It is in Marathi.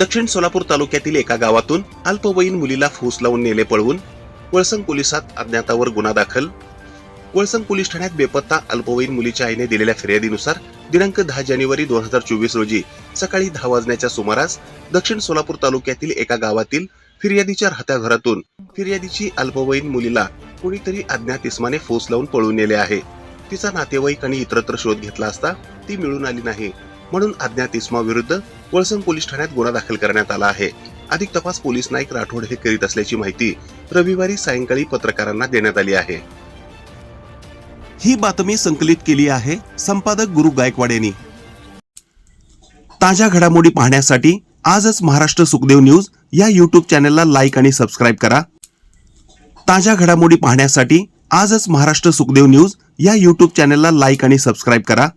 दक्षिण सोलापूर तालुक्यातील एका गावातून अल्पवयीन मुलीला फूस लावून नेले पळवून वळसंग पोलिसात अज्ञातावर गुन्हा दाखल. वळसंग पोलीस ठाण्यात बेपत्ता अल्पवयीन मुलीच्या आईने दिलेल्या फिर्यादीनुसार दिनांक दहा जानेवारी दोन हजार चोवीस रोजी सकाळी दहा वाजण्याच्या सुमारास दक्षिण सोलापूर तालुक्यातील एका गावातील फिर्यादीच्या राहत्या घरातून फिर्यादीची अल्पवयीन मुलीला कुणीतरी अज्ञात इस्माने फूस लावून पळून नेले आहे. तिचा नातेवाईक आणि इतरत्र शोध घेतला असता ती मिळून आली नाही. म्हणून अज्ञात इस्मा विरुद्ध वळसंग पोलीस ठाण्यात गुन्हा दाखल करण्यात आला आहे. अधिक तपास पोलीस नाईक राठोड हे करीत असल्याची माहिती रविवारी सायंकाळी पत्रकारांना देण्यात आली आहे. ही बातमी संकलित केली आहे संपादक गुरु गायकवाड यांनी. ताज्या घडामोडी पाहण्यासाठी आजच महाराष्ट्र सुखदेव न्यूज या युट्यूब चॅनलला लाईक आणि सबस्क्राईब करा. ताज्या घडामोडी पाहण्यासाठी आजच महाराष्ट्र सुखदेव न्यूज या युट्यूब चॅनलला लाईक आणि सबस्क्राईब करा.